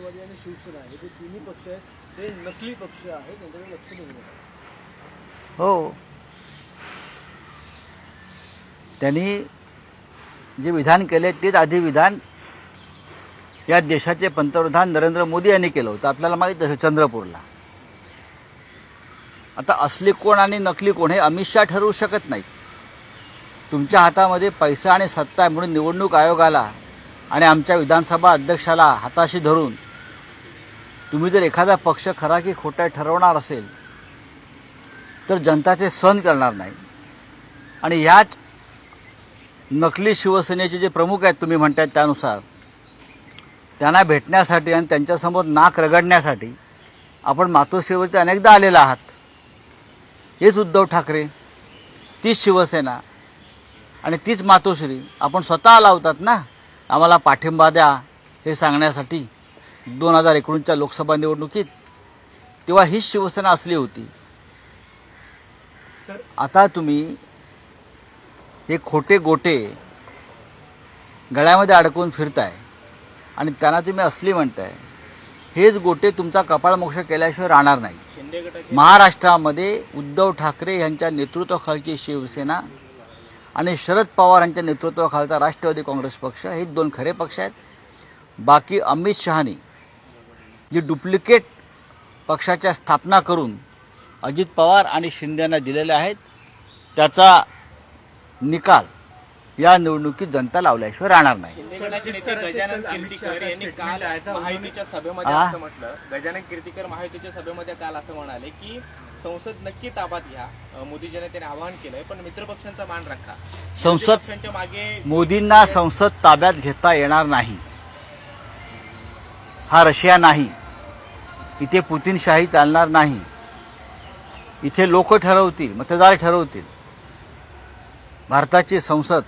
राष्ट्रवादी आणि शिवसेना हे जे तिन्ही पक्ष आहेत ते नकली पक्ष आहेत. त्यांच्याकडे लक्ष देऊ नका. हो. त्यांनी जे विधान केले तेच आधी विधान या देशाचे पंतप्रधान नरेंद्र मोदी यांनी केलं होतं. आपल्याला माहीत आहे चंद्रपूरला. आता असली कोण आणि नकली कोण हे अमित शहा ठरवू शकत नाहीत. तुमच्या हातामध्ये पैसा आणि सत्ता आहे म्हणून निवडणूक आयोगाला आणि आमच्या विधानसभा अध्यक्षाला हाताशी धरून तुम्ही जर एखादा पक्ष खरा की खोटा ठरवणार असेल तर जनता ते सहन करणार नाही. आणि ह्याच नकली शिवसेनेचे जे प्रमुख आहेत तुम्ही म्हणतायत त्यानुसार त्यांना भेटण्यासाठी आणि त्यांच्यासमोर नाक रगडण्यासाठी आपण मातोश्रीवरती अनेकदा आलेला आहात. हेच उद्धव ठाकरे तीच शिवसेना आणि तीच मातोश्री आपण स्वतः लावतात ना? आम्हाला पाठिंबा द्या हे सांगण्यासाठी. दोन हजार एकोणीसच्या लोकसभा निवडणुकीत तेव्हा हीच शिवसेना असली होती. आता तुम्ही हे खोटे गोटे गळ्यामध्ये अडकवून फिरताय आणि त्यांना तुम्ही असली म्हणताय. हेच गोटे तुमचा कपाळमोक्ष केल्याशिवाय राहणार नाही. महाराष्ट्रामध्ये उद्धव ठाकरे यांच्या नेतृत्वाखालची शिवसेना आणि शरद पवार यांच्या नेतृत्वाखालचा राष्ट्रवादी काँग्रेस पक्ष हे दोन खरे पक्ष आहेत. बाकी अमित शहानी जी डुप्लिकेट पक्षाच्या स्थापना करून अजित पवार आणि शिंदेना दिलेल्या आहेत त्याचा निकाल या निवडणुकीत जनता लावल्याशिवाय राहणार नाही. शिंदे गटाचे नेते गजानन कीर्तीकर यांनी काल महायुतीच्या सभेमध्ये आ? असं म्हटलं. गजानन कीर्तीकर महायुतीच्या सभेमध्ये काल असं म्हणाले की संसद नक्की ताब्यात घ्या. मोदी जनतेने आवाहन केलंय पण मित्रपक्षांचा मान राखा. संसद मागे मोदींना संसद ताब्यात घेता येणार नाही. हा रशिया नाही. इथे पुतीनशाही चालणार नाही. इथे लोक ठरवतील मतदार ठरवतील. भारताची संसद